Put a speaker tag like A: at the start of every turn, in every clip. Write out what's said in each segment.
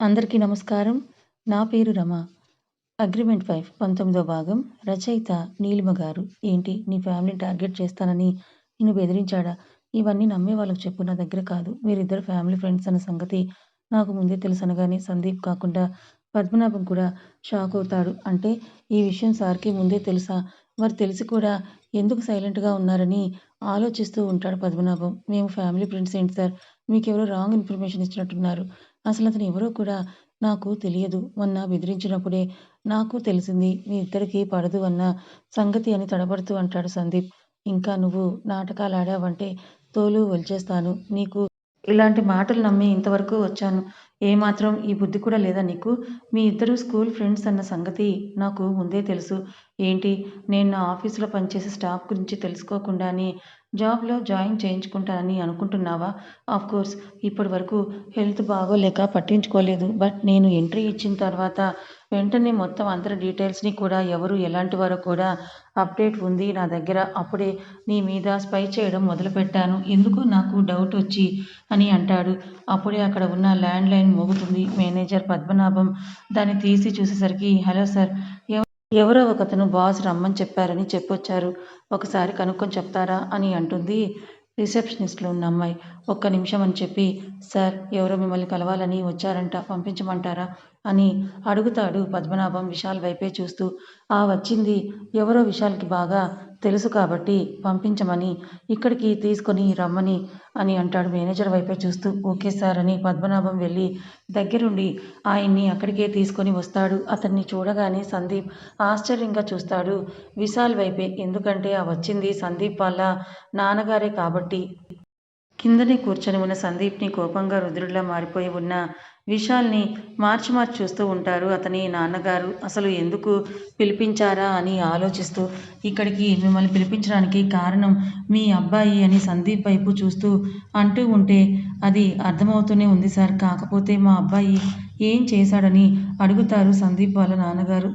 A: అందరికీ నమస్కారం. నా పేరు రమ. అగ్రిమెంట్ ఫైవ్ పంతొమ్మిదో భాగం. రచయిత నీలిమ గారు. ఏంటి? నీ ఫ్యామిలీని టార్గెట్ చేస్తానని నిన్ను బెదిరించాడా? ఇవన్నీ నమ్మే వాళ్ళకి చెప్పు. నా దగ్గర కాదు. మీరిద్దరు ఫ్యామిలీ ఫ్రెండ్స్ అన్న సంగతి నాకు ముందే తెలుసు అనగానే సందీప్ కాకుండా పద్మనాభం కూడా షాక్ అవుతాడు. అంటే ఈ విషయం సార్కి ముందే తెలుసా? మరి తెలిసి కూడా ఎందుకు సైలెంట్గా ఉన్నారని ఆలోచిస్తూ ఉంటాడు పద్మనాభం. మేము ఫ్యామిలీ ఫ్రెండ్స్ ఏంటి సార్? మీకెవరో రాంగ్ ఇన్ఫర్మేషన్ ఇచ్చినట్టున్నారు. అసలు అతను ఎవరో కూడా నాకు తెలియదు మొన్న బెదిరించినప్పుడే నాకు తెలిసింది మీ ఇద్దరికి పడదు అన్న సంగతి అని తడబడుతూ అంటాడు సందీప్. ఇంకా నువ్వు నాటకాలు ఆడావంటే తోలు వలిచేస్తాను నీకు ఇలాంటి మాటలు నమ్మి ఇంతవరకు వచ్చాను. ఏమాత్రం ఈ బుద్ధి కూడా లేదా నీకు? మీ ఇద్దరు స్కూల్ ఫ్రెండ్స్ అన్న సంగతి నాకు ముందే తెలుసు. ఏంటి? నేను నా ఆఫీసులో పనిచేసే స్టాఫ్ గురించి తెలుసుకోకుండానే జాబ్లో జాయిన్ చేయించుకుంటానని అనుకుంటున్నావా? కోర్స్ ఇప్పటి వరకు హెల్త్ బాగోలేక పట్టించుకోలేదు. బట్ నేను ఎంట్రీ ఇచ్చిన తర్వాత వెంటనే మొత్తం అందరి డీటెయిల్స్ని కూడా ఎవరు ఎలాంటి వారో కూడా అప్డేట్ ఉంది నా దగ్గర. అప్పుడే నీ మీద స్పై చేయడం మొదలుపెట్టాను. ఎందుకు నాకు డౌట్ వచ్చి అని అంటాడు. అప్పుడే అక్కడ ఉన్న ల్యాండ్ లైన్ మోగుతుంది మేనేజర్ పద్మనాభం. దాన్ని తీసి చూసేసరికి హలో సార్ ఎవరో ఒకతను బాస్ రమ్మని చెప్పారని చెప్పొచ్చారు. ఒకసారి కనుక్కొని చెప్తారా అని అంటుంది రిసెప్షనిస్ట్లో ఉన్న అమ్మాయి. ఒక్క నిమిషం అని చెప్పి సార్ ఎవరో మిమ్మల్ని కలవాలని వచ్చారంట పంపించమంటారా? అని అడుగుతాడు పద్మనాభం విశాల్ వైపే చూస్తూ. ఆ వచ్చింది ఎవరో విశాల్కి బాగా తెలుసు కాబట్టి పంపించమని ఇక్కడికి తీసుకొని రమ్మని అని అంటాడు మేనేజర్ వైపే చూస్తూ. ఓకే సార్ అని పద్మనాభం వెళ్ళి దగ్గరుండి ఆయన్ని అక్కడికే తీసుకొని వస్తాడు. అతన్ని చూడగానే సందీప్ ఆశ్చర్యంగా చూస్తాడు. విశాల్ వైపే ఎందుకంటే ఆ వచ్చింది సందీప్ వాళ్ళ నాన్నగారే కాబట్టి. కిందనే కూర్చొని ఉన్న సందీప్ని కోపంగా రుద్రుడిలా మారిపోయి ఉన్న విశాల్ని మార్చి మార్చి చూస్తూ ఉంటారు. అతని నాన్నగారు అసలు ఎందుకు పిలిపించారా? అని ఆలోచిస్తూ ఇక్కడికి మిమ్మల్ని పిలిపించడానికి కారణం మీ అబ్బాయి అని సందీప్ వైపు చూస్తూ అంటూ ఉంటే అది అర్థమవుతూనే ఉంది సార్. కాకపోతే మా అబ్బాయి ఏం చేశాడని అడుగుతారు సందీప్ వాళ్ళ నాన్నగారు.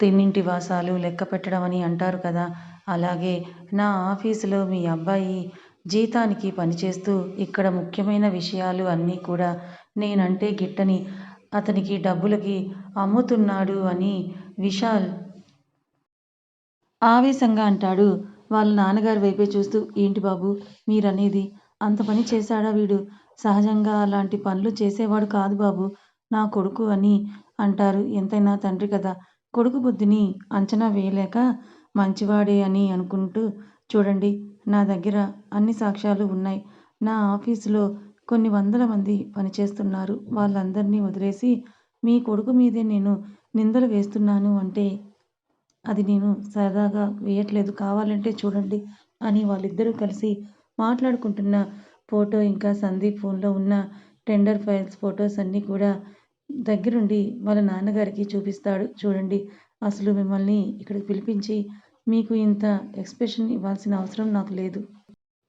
A: తిన్నింటి వాసాలు లెక్క పెట్టడం అని అంటారు కదా. అలాగే నా ఆఫీసులో మీ అబ్బాయి జీతానికి పనిచేస్తూ ఇక్కడ ముఖ్యమైన విషయాలు అన్నీ కూడా నేనంటే గిట్టని. అతనికి డబ్బులకి అమ్ముతున్నాడు అని విశాల్ ఆవేశంగా అంటాడు. వాళ్ళ నాన్నగారి వైపే చూస్తూ ఏంటి బాబు మీరనేది అంత పని చేశాడా వీడు? సహజంగా అలాంటి పనులు చేసేవాడు కాదు బాబు నా కొడుకు అని అంటారు. ఎంతైనా తండ్రి కదా. కొడుకు బుద్ధిని అంచనా వేయలేక మంచివాడే అని అనుకుంటూ చూడండి నా దగ్గర అన్ని సాక్ష్యాలు ఉన్నాయి. నా ఆఫీసులో కొన్ని వందల మంది పనిచేస్తున్నారు వాళ్ళందరినీ వదిలేసి మీ కొడుకు మీదే నేను నిందలు వేస్తున్నాను అంటే అది నేను సరదాగా వేయట్లేదు. కావాలంటే చూడండి అని వాళ్ళిద్దరూ కలిసి మాట్లాడుకుంటున్న ఫోటో ఇంకా సందీప్ ఫోన్లో ఉన్న టెండర్ ఫైల్స్ ఫొటోస్ అన్నీ కూడా దగ్గరుండి వాళ్ళ నాన్నగారికి చూపిస్తాడు. చూడండి అసలు మిమ్మల్ని ఇక్కడికి పిలిపించి మీకు ఇంత ఎక్స్ప్రెషన్ ఇవ్వాల్సిన అవసరం నాకు లేదు.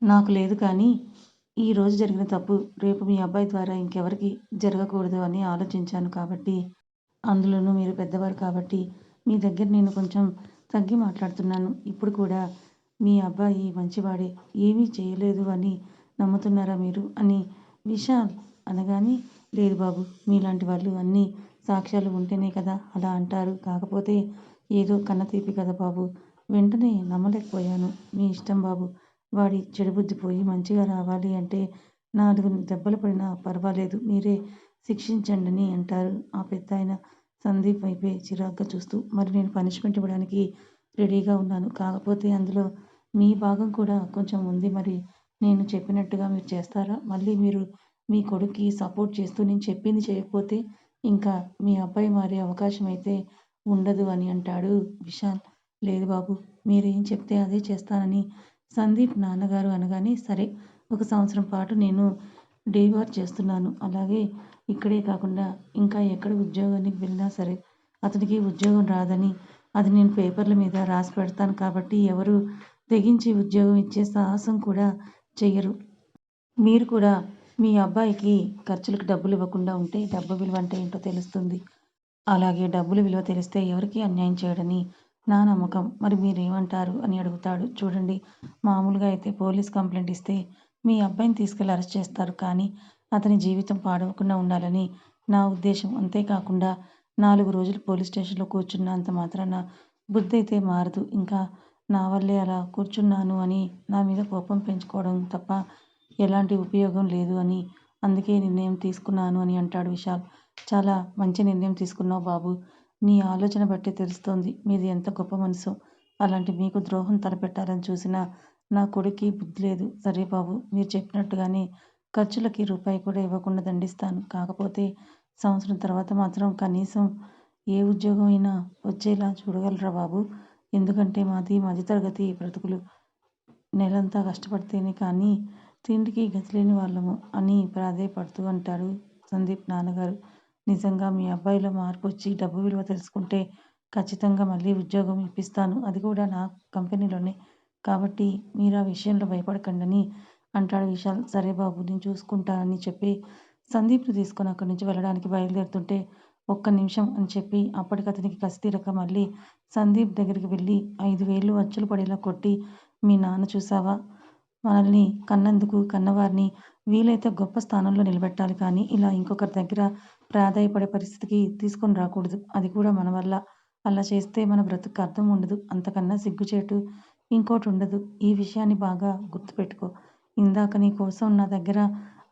A: నాకు లేదు కానీ ఈ రోజు జరిగిన తప్పు రేపు మీ అబ్బాయి ద్వారా ఇంకెవరికి జరగకూడదు అని ఆలోచించాను కాబట్టి అందులోనూ మీరు పెద్దవారు కాబట్టి మీ దగ్గర నేను కొంచెం తగ్గి మాట్లాడుతున్నాను. ఇప్పుడు కూడా మీ అబ్బాయి మంచివాడే ఏమీ చేయలేదు అని నమ్ముతున్నారా మీరు అని విశాల్ అనగానే లేదు బాబు మీలాంటి వాళ్ళు అన్ని సాక్ష్యాలు ఉంటేనే కదా అలా అంటారు. కాకపోతే ఏదో కన్నతీపి కదా బాబు వెంటనే నమ్మలేకపోయాను. మీ ఇష్టం బాబు వాడి చెడుబుద్ధి పోయి మంచిగా రావాలి అంటే నాలుగు దెబ్బలు పడినా పర్వాలేదు మీరే శిక్షించండి అంటారు. ఆ పెద్ద ఆయన సందీప్ వైపే చిరాగ్గా చూస్తూ మరి నేను పనిష్మెంట్ ఇవ్వడానికి రెడీగా ఉన్నాను. కాకపోతే అందులో మీ భాగం కూడా కొంచెం ఉంది. మరి నేను చెప్పినట్టుగా మీరు చేస్తారా? మళ్ళీ మీరు మీ కొడుక్కి సపోర్ట్ చేస్తూ నేను చెప్పింది చేయకపోతే ఇంకా మీ అబ్బాయి మారే అవకాశం అయితే ఉండదు అని అంటాడు విశాల్. లేదు బాబు మీరేం చెప్తే అదే చేస్తానని సందీప్ నాన్నగారు అనగానే సరే ఒక సంవత్సరం పాటు నేను డే చేస్తున్నాను. అలాగే ఇక్కడే కాకుండా ఇంకా ఎక్కడ ఉద్యోగానికి వెళ్ళినా సరే అతనికి ఉద్యోగం రాదని అది నేను పేపర్ల మీద రాసి పెడతాను కాబట్టి ఎవరు తెగించి ఉద్యోగం ఇచ్చే సాహసం కూడా చెయ్యరు. మీరు కూడా మీ అబ్బాయికి ఖర్చులకు డబ్బులు ఇవ్వకుండా ఉంటే డబ్బు విలువ అంటే ఏంటో తెలుస్తుంది. అలాగే డబ్బులు విలువ తెలిస్తే ఎవరికి అన్యాయం చేయడని నా నమ్మకం. మరి మీరేమంటారు? అని అడుగుతాడు. చూడండి మామూలుగా అయితే పోలీస్ కంప్లైంట్ ఇస్తే మీ అబ్బాయిని తీసుకెళ్ళి అరెస్ట్ చేస్తారు. కానీ అతని జీవితం పాడవకుండా ఉండాలని నా ఉద్దేశం అంతేకాకుండా నాలుగు రోజులు పోలీస్ స్టేషన్లో కూర్చున్నంత మాత్రాన బుద్ధైతే మారదు. ఇంకా నా వల్లే అలా కూర్చున్నాను అని నా మీద కోపం పెంచుకోవడం తప్ప ఎలాంటి ఉపయోగం లేదు అని అందుకే నిర్ణయం తీసుకున్నాను అని అంటాడు విశాల్. చాలా మంచి నిర్ణయం తీసుకున్నావు బాబు. నీ ఆలోచన బట్టి తెలుస్తోంది. మీది ఎంత గొప్ప మనసో. అలాంటి మీకు ద్రోహం తలపెట్టాలని చూసినా నా కొడుక్కి బుద్ధి లేదు. సరే బాబు మీరు చెప్పినట్టుగానే ఖర్చులకి రూపాయి కూడా ఇవ్వకుండా దండిస్తాను. కాకపోతే సంవత్సరం తర్వాత మాత్రం కనీసం ఏ ఉద్యోగం అయినా వచ్చేలా చూడగలరా బాబు? ఎందుకంటే మాది మధ్యతరగతి బ్రతుకులు. నెలంతా కష్టపడితేనే కానీ తిండికి గతిలేని వాళ్ళము అని ప్రాధేయపడుతూ అంటాడు సందీప్ నాన్నగారు. నిజంగా మీ అబ్బాయిలో మార్పు వచ్చి డబ్బు విలువ తెలుసుకుంటే ఖచ్చితంగా మళ్ళీ ఉద్యోగం ఇప్పిస్తాను. అది కూడా నా కంపెనీలోనే. కాబట్టి మీరు ఆ విషయంలో భయపడకండని అంటాడు విశాల్. సరే బాబు నేను చూసుకుంటానని చెప్పి సందీప్ని తీసుకొని అక్కడి నుంచి వెళ్ళడానికి బయలుదేరుతుంటే ఒక్క నిమిషం అని చెప్పి అప్పటికతనికి కసిదీరక మళ్ళీ సందీప్ దగ్గరికి వెళ్ళి ఐదు వేలు అచ్చులు పడేలా కొట్టి మీ నాన్న చూసావా? మనల్ని కన్నందుకు కన్నవారిని వీలైతే గొప్ప స్థానంలో నిలబెట్టాలి కానీ ఇలా ఇంకొకరి దగ్గర ప్రాధాయపడే పరిస్థితికి తీసుకొని రాకూడదు. అది కూడా మన వల్ల. అలా చేస్తే మన బ్రతుకు అర్థం ఉండదు. అంతకన్నా సిగ్గుచేటు ఇంకోటి ఉండదు ఈ విషయాన్ని బాగా గుర్తుపెట్టుకో. ఇందాక నీ కోసం నా దగ్గర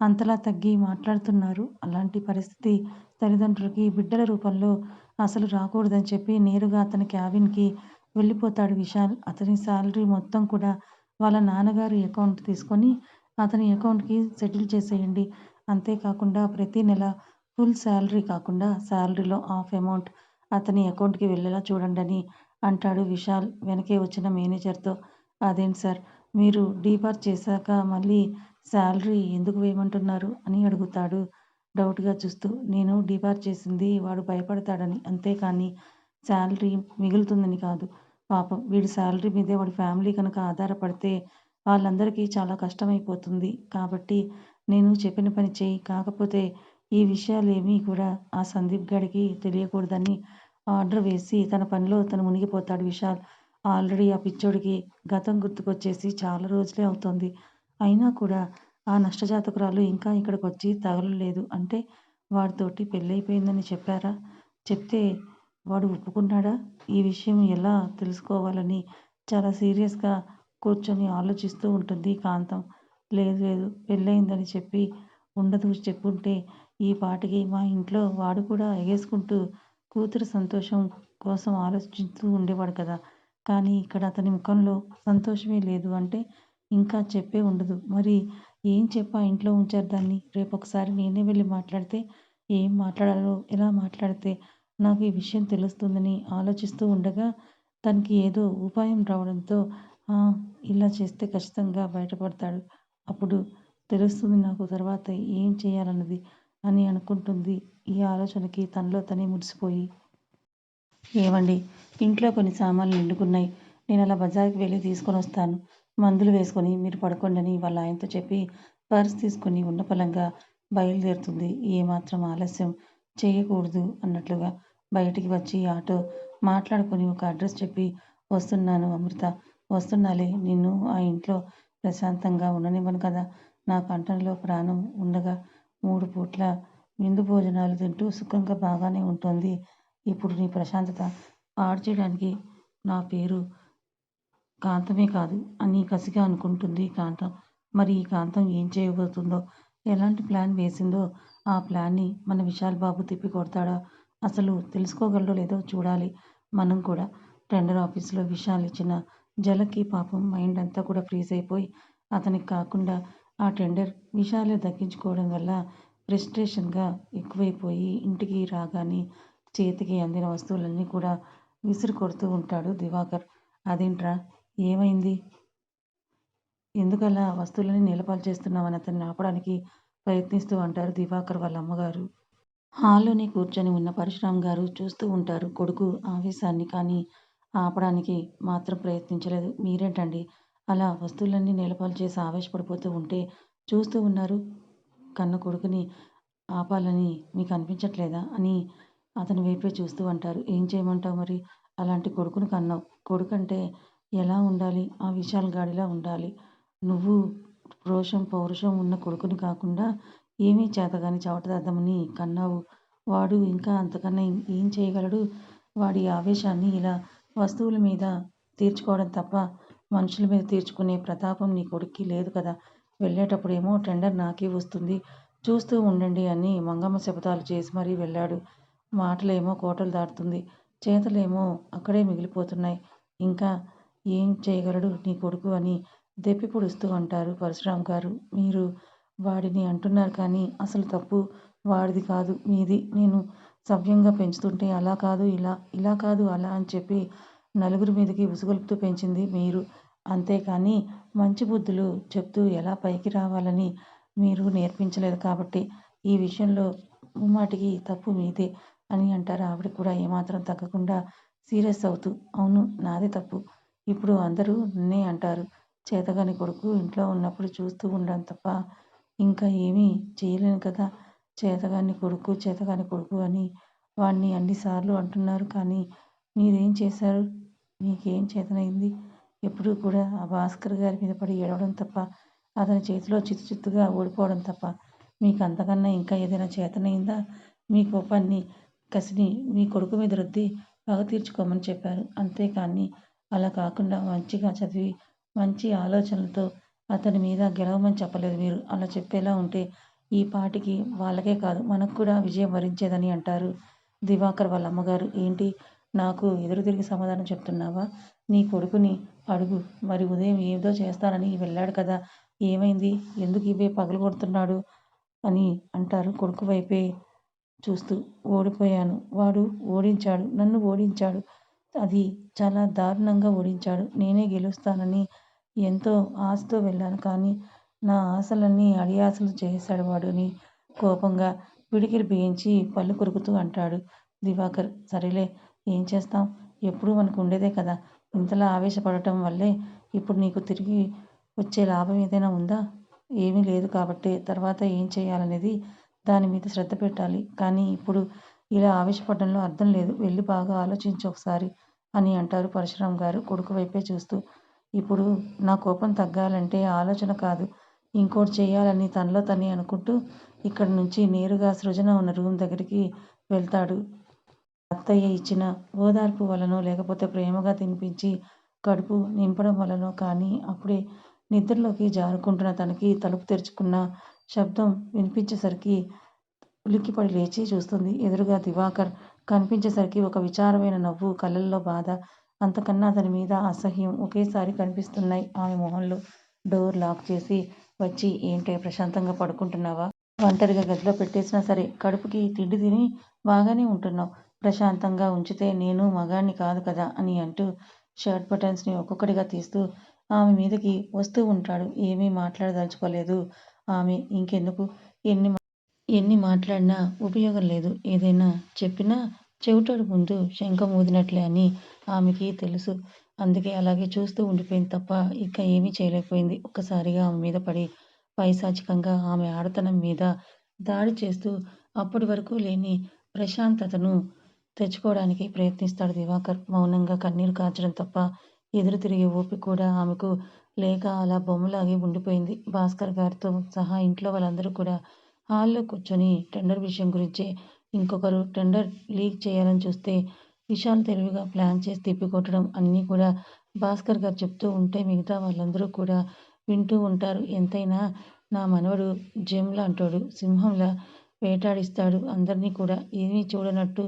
A: అంతలా తగ్గి మాట్లాడుతున్నారు. అలాంటి పరిస్థితి తల్లిదండ్రులకి బిడ్డల రూపంలో అసలు రాకూడదని చెప్పి నేరుగా అతని క్యాబిన్కి వెళ్ళిపోతాడు విశాల్. అతని శాలరీ మొత్తం కూడా వాళ్ళ నాన్నగారి అకౌంట్ తీసుకొని అతని అకౌంట్కి సెటిల్ చేసేయండి. అంతేకాకుండా ప్రతి నెల ఫుల్ శాలరీ కాకుండా శాలరీలో హాఫ్ అమౌంట్ అతని అకౌంట్కి వెళ్ళేలా చూడండి అని అంటాడు విశాల్ వెనకే వచ్చిన మేనేజర్తో. అదేంటి సార్? మీరు డీపార్ చేశాక మళ్ళీ శాలరీ ఎందుకు వేయమంటున్నారు? అని అడుగుతాడు. డౌట్గా చూస్తూ నేను డీపార్ చేసింది వాడు భయపడతాడని అంతేకాని శాలరీ మిగులుతుందని కాదు. పాపం వీడి శాలరీ మీదే వాడి ఫ్యామిలీ కనుక ఆధారపడితే వాళ్ళందరికీ చాలా కష్టమైపోతుంది. కాబట్టి నేను చెప్పిన పని చేయి. కాకపోతే ఈ విషయాలు ఏమీ కూడా ఆ సందీప్ గడికి తెలియకూడదని ఆర్డర్ వేసి తన పనిలో తను మునిగిపోతాడు విశాల్. ఆల్రెడీ ఆ పిచ్చోడికి గతం గుర్తుకొచ్చేసి చాలా రోజులే అవుతోంది. అయినా కూడా ఆ నష్టజాతకురాలు ఇంకా ఇక్కడికి వచ్చి తగలలేదు. అంటే వాడితోటి పెళ్ళైపోయిందని చెప్పారా? చెప్తే వాడు ఒప్పుకున్నాడా? ఈ విషయం ఎలా తెలుసుకోవాలని చాలా సీరియస్గా కూర్చొని ఆలోచిస్తూ ఉంటుంది కాంతం. లేదు లేదు పెళ్ళయిందని చెప్పి ఉండదు. చెప్పుంటే ఈ పాటికి మా ఇంట్లో వాడు కూడా ఎగేసుకుంటూ కూతురు సంతోషం కోసం ఆలోచిస్తూ ఉండేవాడు కదా. కానీ ఇక్కడ అతని ముఖంలో సంతోషమే లేదు అంటే ఇంకా చెప్పే ఉండదు. మరి ఏం చెప్పా ఇంట్లో ఉంచారు దాన్ని? రేపు ఒకసారి నేనే వెళ్ళి మాట్లాడితే ఏం మాట్లాడాలో ఎలా మాట్లాడితే నాకు ఈ విషయం తెలుస్తుందని ఆలోచిస్తూ ఉండగా తనకి ఏదో ఉపాయం రావడంతో ఇలా చేస్తే ఖచ్చితంగా బయటపడతాడు. అప్పుడు తెలుస్తుంది నాకు తర్వాత ఏం చేయాలన్నది. అని అనుకుంటుంది. ఈ ఆలోచనకి తనలో తనే మురిసిపోయి ఏవండి ఇంట్లో కొన్ని సామాన్లు నిండుకున్నాయి. నేను అలా బజార్కి వెళ్ళి తీసుకొని వస్తాను. మందులు వేసుకొని మీరు పడుకోండి అని వాళ్ళ ఆయనతో చెప్పి పర్స్ తీసుకొని ఉన్నపలంగా బయలుదేరుతుంది. ఏమాత్రం ఆలస్యం చేయకూడదు అన్నట్లుగా బయటికి వచ్చి ఆటో మాట్లాడుకొని ఒక అడ్రస్ చెప్పి వస్తున్నాను అమృత. వస్తున్నాలే. నిన్ను ఆ ఇంట్లో ప్రశాంతంగా ఉండనివ్వను కదా. నా కంఠంలో ప్రాణం ఉండగా మూడు పూట్ల విందు భోజనాలు తింటూ సుఖంగా బాగానే ఉంటుంది. ఇప్పుడు నీ ప్రశాంతత పాడు చేయడానికి నా పేరు కాంతమే కాదు అని కసిగా అనుకుంటుంది కాంతం. మరి ఈ కాంతం ఏం చేయబోతుందో? ఎలాంటి ప్లాన్ వేసిందో? ఆ ప్లాన్ని మన విశాల్ బాబు తిప్పి కొడతాడా? అసలు తెలుసుకోగలడో లేదో చూడాలి. మనం కూడా టెండర్ ఆఫీస్లో విశాల్ ఇచ్చిన జలకి పాపం మైండ్ అంతా కూడా ఫ్రీజ్ అయిపోయి అతనికి కాకుండా ఆ టెండర్ విశాలే దక్కించుకోవడం వల్ల ఫ్రస్ట్రేషన్గా ఎక్కువైపోయి ఇంటికి రాగానే చేతికి అందిన వస్తువులన్నీ కూడా విసిరి కొడుతూ ఉంటాడు దివాకర్. అదేంట్రా? ఏమైంది? ఎందుకలా వస్తువులని నీలపాలు చేస్తున్నామని అతన్ని ఆపడానికి ప్రయత్నిస్తూ అంటారు దివాకర్ వాళ్ళ అమ్మగారు. హాల్లోనే కూర్చొని ఉన్న పరశురామ్ గారు చూస్తూ ఉంటారు. కొడుకు ఆవేశాన్ని కానీ ఆపడానికి మాత్రం ప్రయత్నించలేదు. మీరేంటండి? అలా వస్తువులన్నీ నేలపాలు చేసి ఆవేశపడిపోతూ ఉంటే చూస్తూ ఉన్నారు. కన్న కొడుకుని ఆపాలని మీకు అనిపించట్లేదా అని అతని వైపే చూస్తూ అంటారు. ఏం చేయమంటావు మరి? అలాంటి కొడుకుని కన్నావు. కొడుకంటే ఎలా ఉండాలి? ఆ విశాల్ గాడిలా ఉండాలి. నువ్వు రోషం పౌరుషం ఉన్న కొడుకుని కాకుండా ఏమీ చేతగాని చవటదద్దమని కన్నావు. వాడు ఇంకా అంతకన్నా ఏం చేయగలడు? వాడి ఆవేశాన్ని ఇలా వస్తువుల మీద తీర్చుకోవడం తప్ప మనుషుల మీద తీర్చుకునే ప్రతాపం నీ కొడుక్కి లేదు కదా! వెళ్ళేటప్పుడేమో టెండర్ నాకే వస్తుంది. చూస్తూ ఉండండి అని మంగమ్మ శపథాలు చేసి మరీ వెళ్ళాడు. మాటలేమో కోటలు దాటుతుంది. చేతలేమో అక్కడే మిగిలిపోతున్నాయి. ఇంకా ఏం చేయగలడు నీ కొడుకు అని దెప్పి పొడుస్తూ అంటారు పరశురామ్ గారు. మీరు వాడిని అంటున్నారు కానీ అసలు తప్పు వాడిది కాదు మీది. నేను సవ్యంగా పెంచుతుంటే అలా కాదు ఇలా, ఇలా కాదు అలా అని చెప్పి నలుగురి మీదకి ఉసుగొలుపుతూ పెంచింది మీరు. అంతేకానీ మంచి బుద్ధులు చెప్తూ ఎలా పైకి రావాలని మీరు నేర్పించలేదు కాబట్టి ఈ విషయంలో ముమ్మాటికి తప్పు మీదే అని అంటారు ఆవిడ కూడా ఏమాత్రం తగ్గకుండా సీరియస్ అవుతూ. అవును నాదే తప్పు. ఇప్పుడు అందరూ నన్నే అంటారు. చేతగాని కొడుకు ఇంట్లో ఉన్నప్పుడు చూస్తూ ఉండడం తప్ప ఇంకా ఏమీ చేయలేను కదా! చేతగాని కొడుకు చేతగాని కొడుకు అని వాణ్ణి అన్నిసార్లు అంటున్నారు కానీ మీరేం చేశారు? మీకేం చేతనైంది? ఎప్పుడూ కూడా ఆ భాస్కర్ గారి మీద పడి ఏడవడం తప్ప అతని చేతిలో చిత్తు చిత్తుగా ఓడిపోవడం తప్ప మీకు అంతకన్నా ఇంకా ఏదైనా చేతనైందా? మీ కోపాన్ని, కసిని మీ కొడుకు మీద రుద్ది పగ తీర్చుకోమని చెప్పారు. అంతేకాని అలా కాకుండా మంచిగా చదివి మంచి ఆలోచనలతో అతని మీద గెలవమని చెప్పలేదు మీరు. అలా చెప్పేలా ఉంటే ఈ పాటికి వాళ్ళకే కాదు మనకు కూడా విజయం వరించేదని అంటారు దివాకర్ వాళ్ళ అమ్మగారు. ఏంటి? నాకు ఎదురు తిరిగి సమాధానం చెప్తున్నావా? నీ కొడుకుని అడుగు. మరి ఉదయం ఏదో చేస్తానని వెళ్ళాడు కదా! ఏమైంది? ఎందుకు ఇవే పగలగొడుతున్నాడు? అని అంటారు కొడుకు వైపే చూస్తూ. ఓడిపోయాను. వాడు ఓడించాడు. నన్ను ఓడించాడు. అది చాలా దారుణంగా ఓడించాడు. నేనే గెలుస్తానని ఎంతో ఆశతో వెళ్ళాను. కానీ నా ఆశలన్నీ అడియాసలు చేసేశాడు వాడు అని కోపంగా పిడికిలి బిగించి పళ్ళు కొరుకుతూ అంటాడు దివాకర్. సరేలే ఏం చేస్తాం? ఎప్పుడూ మనకు ఉండేదే కదా! ఇంతలా ఆవేశపడటం వల్లే ఇప్పుడు నీకు తిరిగి వచ్చే లాభం ఏదైనా ఉందా? ఏమీ లేదు కాబట్టే తర్వాత ఏం చేయాలనేది దాని మీద శ్రద్ధ పెట్టాలి. కానీ ఇప్పుడు ఇలా ఆవేశపడడంలో అర్థం లేదు. వెళ్ళి బాగా ఆలోచించు ఒకసారి అని అంటారు పరశురామ్ గారు కొడుకు వైపే చూస్తూ. ఇప్పుడు నా కోపం తగ్గాలంటే ఆలోచన కాదు ఇంకోటి చెయ్యాలని తనలో తనే అనుకుంటూ ఇక్కడి నుంచి నేరుగా సృజన ఉన్న రూమ్ దగ్గరికి వెళ్తాడు. అత్తయ్య ఇచ్చిన ఓదార్పు వలనో లేకపోతే ప్రేమగా తినిపించి కడుపు నింపడం వలనో కానీ అప్పుడే నిద్రలోకి జారుకుంటున్న తనకి తలుపు తెరుచుకున్న శబ్దం వినిపించేసరికి ఉలిక్కిపడి లేచి చూస్తుంది. ఎదురుగా దివాకర్ కనిపించేసరికి ఒక విచారమైన నవ్వు, కళ్ళల్లో బాధ, అంతకన్నా అతని మీద అసహ్యం ఒకేసారి కనిపిస్తున్నాయి ఆమె మొహంలో. డోర్ లాక్ చేసి వచ్చి ఏంటే ప్రశాంతంగా పడుకుంటున్నావా? ఒంటరిగా గదిలో పెట్టేసినా సరే కడుపుకి తిండి తిని బాగానే ఉంటున్నావు ప్రశాంతంగా ఉంచితే నేను మగాణ్ణి కాదు కదా అని అంటూ షర్ట్ బటన్స్ని ఒక్కొక్కటిగా తీస్తూ ఆమె మీదకి వస్తూ ఉంటాడు. ఏమీ మాట్లాడదలుచుకోలేదు ఆమె. ఇంకెందుకు? ఎన్ని ఎన్ని మాట్లాడినా ఉపయోగం లేదు. ఏదైనా చెప్పినా చెవిటోడు ముందు శంఖం ఊదినట్లే అని ఆమెకి తెలుసు. అందుకే అలాగే చూస్తూ ఉండిపోయింది తప్ప ఇక ఏమీ చేయలేకపోయింది. ఒక్కసారిగా ఆమె మీద పడి పైశాచికంగా ఆమె ఆడతనం మీద దాడి చేస్తూ అప్పటి వరకు లేని ప్రశాంతతను తెచ్చుకోవడానికి ప్రయత్నిస్తాడు దివాకర్. మౌనంగా కన్నీరు కార్చడం తప్ప ఎదురు తిరిగే ఓపిక కూడా ఆమెకు లేక అలా బొమ్మలాగే ఉండిపోయింది. భాస్కర్ గారితో సహా ఇంట్లో వాళ్ళందరూ కూడా హాల్లో కూర్చొని టెండర్ విషయం గురించే ఇంకొకరు టెండర్ లీక్ చేయాలని చూస్తే విశాల్ తెలివిగా ప్లాన్ చేసి తిప్పికొట్టడం అన్నీ కూడా భాస్కర్ గారు చెప్తూ ఉంటే మిగతా వాళ్ళందరూ కూడా వింటూ ఉంటారు. ఎంతైనా నా మనవడు జెమ్ లాంటోడు. సింహంలా వేటాడిస్తాడు అందర్నీ కూడా. ఏమీ చూడనట్టు,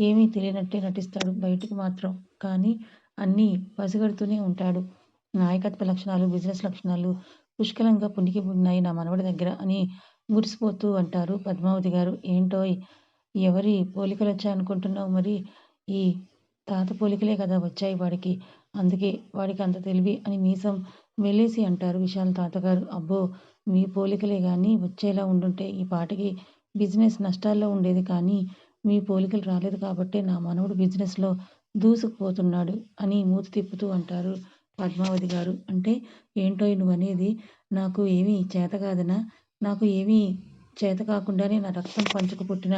A: ఏమీ తెలియనట్టే నటిస్తాడు బయటికి మాత్రం. కానీ అన్నీ పసిగడుతూనే ఉంటాడు. నాయకత్వ లక్షణాలు, బిజినెస్ లక్షణాలు పుష్కలంగా పుణికి ఉన్నాయి నా మనవడి దగ్గర అని మురిసిపోతూ అంటారు పద్మావతి గారు. ఏంటోయ్ ఎవరి పోలికలొచ్చాయనుకుంటున్నావ్ మరి? ఈ తాత పోలికలే కదా వచ్చాయి వాడికి. అందుకే వాడికి అంత తెలివి అని మీసం మెలేసి అంటారు విశాల్ తాతగారు. అబ్బో మీ పోలికలే కానీ వచ్చేలా ఉండుంటే ఈ పాటికి బిజినెస్ నష్టాల్లో ఉండేది కానీ మీ పోలికలు రాలేదు కాబట్టే నా మనవడు బిజినెస్లో దూసుకుపోతున్నాడు అని మూతి తిప్పుతూ అంటారు పద్మావతి గారు. అంటే ఏంటోయ్ నువ్వనేది? నాకు ఏమీ చేతకాదనా? నాకు ఏమీ చేతకాకుండానే నా రక్తం పంచుకు పుట్టిన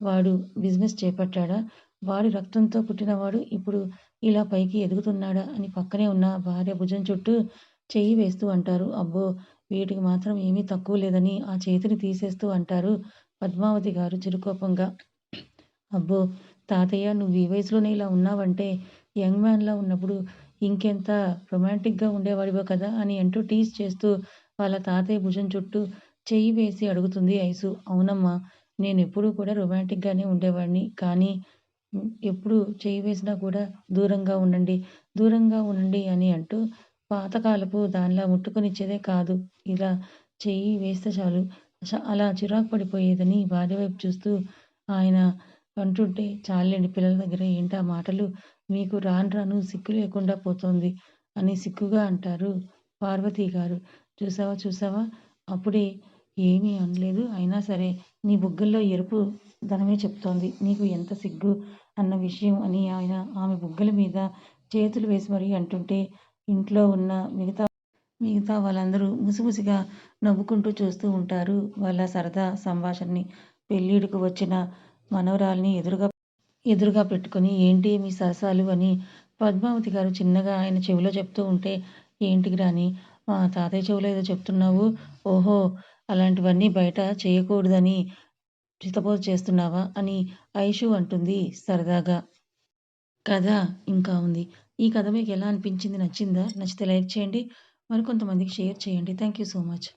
A: వాడు బిజినెస్ చేపట్టాడా? వాడి రక్తంతో పుట్టినవాడు ఇప్పుడు ఇలా పైకి ఎదుగుతున్నాడా అని పక్కనే ఉన్న భార్య భుజం చుట్టూ చెయ్యి వేస్తూ అంటారు. అబ్బో వీటికి మాత్రం ఏమీ తక్కువ లేదని ఆ చేతిని తీసేస్తూ అంటారు పద్మావతి గారు చిరుకోపంగా. అబ్బో! తాతయ్య నువ్వు ఈ వయసులోనే ఇలా ఉన్నావంటే యంగ్ మ్యాన్‌లా ఉన్నప్పుడు ఇంకెంత రొమాంటిక్‌గా ఉండేవాడివో కదా! అని అంటూ టీజ్ చేస్తూ వాళ్ళ తాతయ్య భుజం చుట్టూ చెయ్యి వేసి అడుగుతుంది ఐసు. అవునమ్మా! నేను ఎప్పుడూ కూడా రొమాంటిక్‌గానే ఉండేవాడిని. కానీ ఎప్పుడు చెయ్యి వేసినా కూడా దూరంగా ఉండండి, దూరంగా ఉండండి అని అంటూ పాతకాలపు దానిలా ముట్టుకునిచ్చేదే కాదు. ఇలా చెయ్యి వేస్తే చాలు చ అలా చిరాకు పడిపోయేదని భార్య వైపు చూస్తూ ఆయన అంటుంటే చాలండి పిల్లల దగ్గర ఏంటా మాటలు మీకు రాను రాను సిగ్గు లేకుండా పోతోంది అని సిగ్గుగా అంటారు పార్వతి గారు. చూసావా చూసావా అప్పుడే ఏమీ అనలేదు. అయినా సరే నీ బుగ్గల్లో ఎరుపు ధనమే చెప్తోంది. నీకు ఎంత సిగ్గు అన్న విషయం అని ఆయన ఆమె బుగ్గల మీద చేతులు వేసి మరీ అంటుంటే ఇంట్లో ఉన్న మిగతా మిగతా వాళ్ళందరూ ముసిముసిగా నవ్వుకుంటూ చూస్తూ ఉంటారు వాళ్ళ సరదా సంభాషణని. పెళ్ళిడుకు వచ్చిన మనవరాల్ని ఎదురుగా ఎదురుగా పెట్టుకొని ఏంటి మీ సరసాలు అని పద్మావతి గారు చిన్నగా ఆయన చెవిలో చెప్తూ ఉంటే ఏంటి రాని మా తాతయ్య చెవిలో ఏదో చెప్తున్నావు ఓహో అలాంటివన్నీ బయట చేయకూడదని చితపోజు చేస్తున్నావా అని ఐషు అంటుంది సరదాగా. కథ ఇంకా ఉంది. ఈ కథ మీకు ఎలా అనిపించింది? నచ్చిందా? నచ్చితే లైక్ చేయండి. మరికొంతమందికి షేర్ చేయండి. Thank you so much.